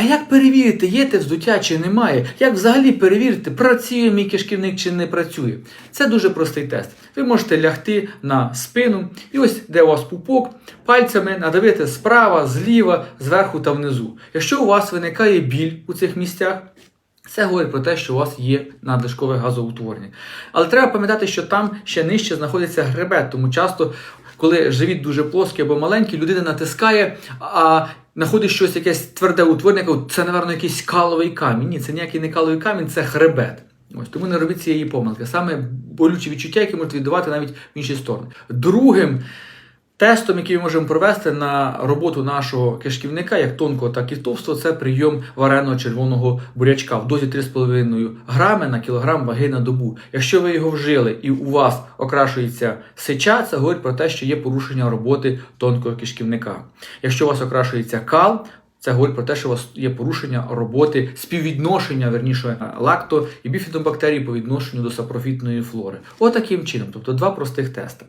а як перевірити, є те вздуття чи немає? Як взагалі перевірити, працює мій кишківник чи не працює? Це дуже простий тест. Ви можете лягти на спину, і ось де у вас пупок, пальцями надавити справа, зліва, зверху та внизу. Якщо у вас виникає біль у цих місцях, це говорить про те, що у вас є надлишкове газоутворення. Але треба пам'ятати, що там ще нижче знаходиться хребет, тому часто, коли живіт дуже плоский або маленький, людина натискає, а знаходить щось якесь тверде утворення, кажу, це, напевно, якийсь каловий камінь. Ні, це ніякий не каловий камінь, це хребет. Ось тому не робіть цієї помилки. Саме болючі відчуття, які можуть віддавати навіть в інші сторони. Другим Тестом, який ми можемо провести на роботу нашого кишківника, як тонкого, так і товстого, це прийом вареного червоного бурячка в дозі 3,5 грами на кілограм ваги на добу. Якщо ви його вжили і у вас окрашується сеча, це говорить про те, що є порушення роботи тонкого кишківника. Якщо у вас окрашується кал, це говорить про те, що у вас є порушення роботи співвідношення, верніше, лакто і біфідобактерій по відношенню до сапрофітної флори. Отаким чином, тобто два простих тести.